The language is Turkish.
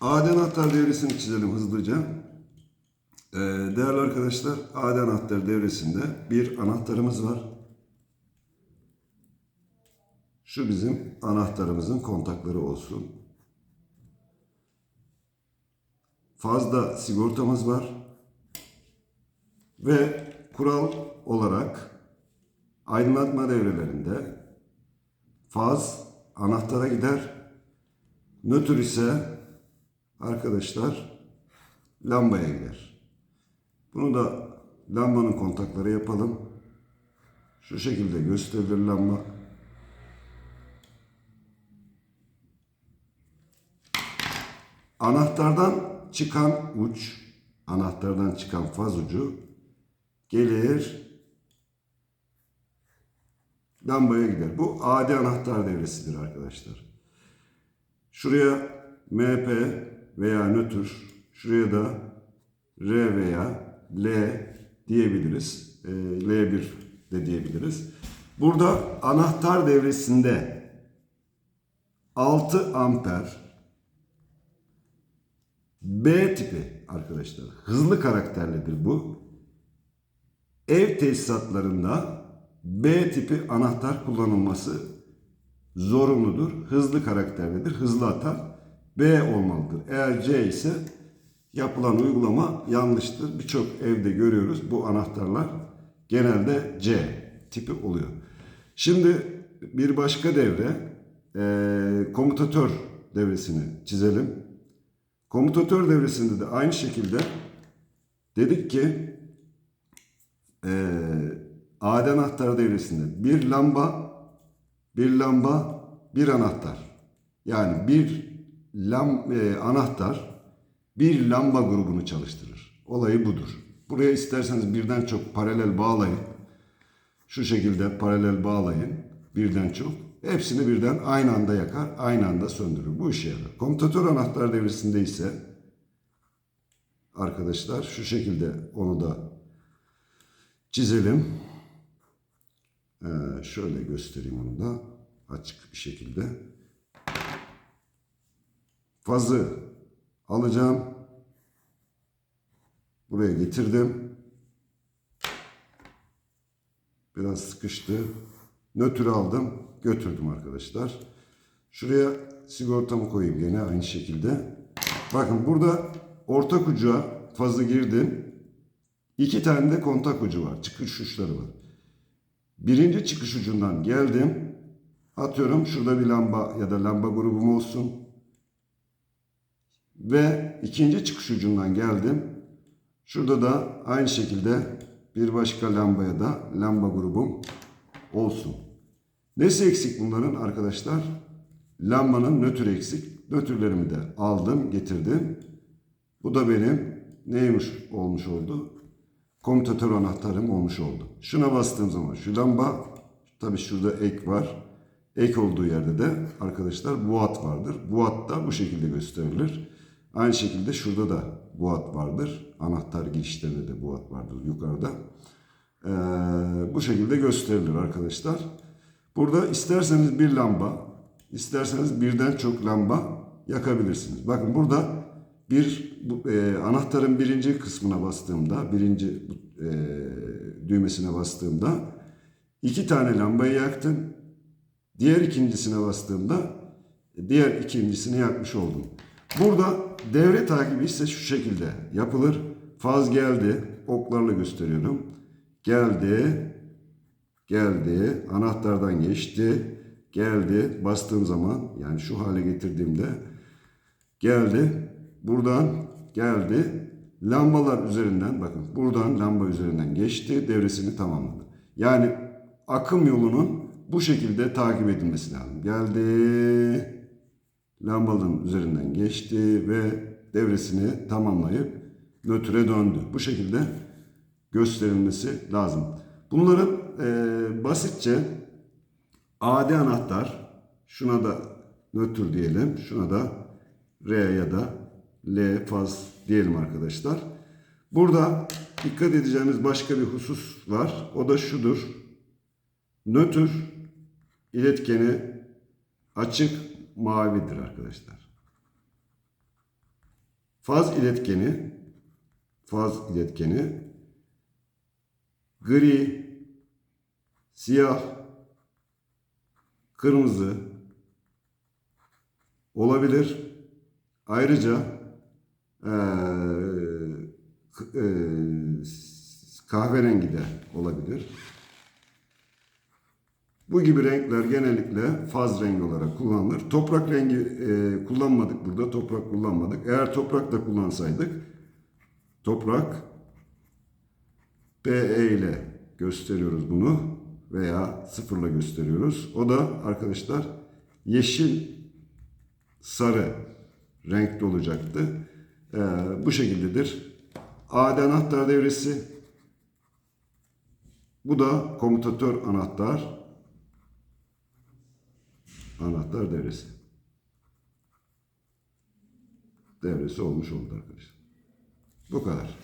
AD anahtar devresini çizelim hızlıca. Ee, değerli arkadaşlar, AD anahtar devresinde bir anahtarımız var. Şu bizim anahtarımızın kontakları olsun. Fazla sigortamız var. Ve kural olarak aydınlatma devrelerinde faz anahtara gider. Nötr ise arkadaşlar lambaya gider. Bunu da lambanın kontakları yapalım. Şu şekilde gösterilir lamba. Anahtardan çıkan uç, anahtardan çıkan faz ucu gelir lambaya gider. Bu adi anahtar devresidir arkadaşlar. Şuraya MP veya nötr, şuraya da R veya L diyebiliriz. E, L1 de diyebiliriz. Burada anahtar devresinde 6 amper B tipi arkadaşlar. Hızlı karakterlidir bu. Ev tesisatlarında B tipi anahtar kullanılması zorunludur. Hızlı karakterlidir. Hızlı atar. B olmalıdır. Eğer C ise yapılan uygulama yanlıştır. Birçok evde görüyoruz bu anahtarlar genelde C tipi oluyor. Şimdi bir başka devre e, komutatör devresini çizelim. Komutatör devresinde de aynı şekilde dedik ki e, AD anahtar devresinde bir lamba, bir lamba, bir anahtar. Yani bir lam, e, anahtar bir lamba grubunu çalıştırır. Olayı budur. Buraya isterseniz birden çok paralel bağlayın. Şu şekilde paralel bağlayın. Birden çok. Hepsini birden aynı anda yakar, aynı anda söndürür. Bu işe yarar. Komutatör anahtar devresinde ise arkadaşlar şu şekilde onu da çizelim. Ee, şöyle göstereyim onu da açık bir şekilde. Fazı alacağım. Buraya getirdim. Biraz sıkıştı. Nötr aldım. Götürdüm arkadaşlar. Şuraya sigortamı koyayım yine aynı şekilde. Bakın burada ortak uca fazla girdim. İki tane de kontak ucu var. Çıkış uçları var. Birinci çıkış ucundan geldim. Atıyorum şurada bir lamba ya da lamba grubum olsun. Ve ikinci çıkış ucundan geldim. Şurada da aynı şekilde bir başka lambaya da lamba grubum olsun. Nesi eksik bunların arkadaşlar? Lambanın nötr eksik. Nötrlerimi de aldım, getirdim. Bu da benim neymiş olmuş oldu? Komutatör anahtarım olmuş oldu. Şuna bastığım zaman şu lamba, tabii şurada ek var. Ek olduğu yerde de arkadaşlar buat vardır. Buat da bu şekilde gösterilir. Aynı şekilde şurada da buat vardır. Anahtar girişlerinde de buat vardır yukarıda. Ee, bu şekilde gösterilir arkadaşlar. Burada isterseniz bir lamba, isterseniz birden çok lamba yakabilirsiniz. Bakın burada bir bu, e, anahtarın birinci kısmına bastığımda, birinci e, düğmesine bastığımda iki tane lambayı yaktım. Diğer ikincisine bastığımda diğer ikincisini yakmış oldum. Burada devre takibi ise şu şekilde yapılır. Faz geldi, oklarla gösteriyorum. Geldi, geldi, anahtardan geçti, geldi, bastığım zaman yani şu hale getirdiğimde geldi, buradan geldi, lambalar üzerinden bakın buradan lamba üzerinden geçti, devresini tamamladı. Yani akım yolunun bu şekilde takip edilmesi lazım. Geldi, lambanın üzerinden geçti ve devresini tamamlayıp nötre döndü. Bu şekilde gösterilmesi lazım. Bunların e, basitçe AD anahtar, şuna da nötr diyelim, şuna da R ya da L faz diyelim arkadaşlar. Burada dikkat edeceğimiz başka bir husus var. O da şudur. Nötr iletkeni açık mavidir arkadaşlar. faz iletkeni, faz iletkeni, gri, siyah, kırmızı olabilir. Ayrıca k- eee, kahverengi de olabilir. Bu gibi renkler genellikle faz rengi olarak kullanılır. Toprak rengi eee, kullanmadık burada. Toprak kullanmadık. Eğer toprak da kullansaydık toprak PE ile gösteriyoruz bunu veya sıfırla gösteriyoruz. O da arkadaşlar yeşil sarı renkte olacaktı. Ee, bu şekildedir. AD anahtar devresi. Bu da komutatör anahtar. Anahtar devresi. Devresi olmuş oldu arkadaşlar. Bu kadar.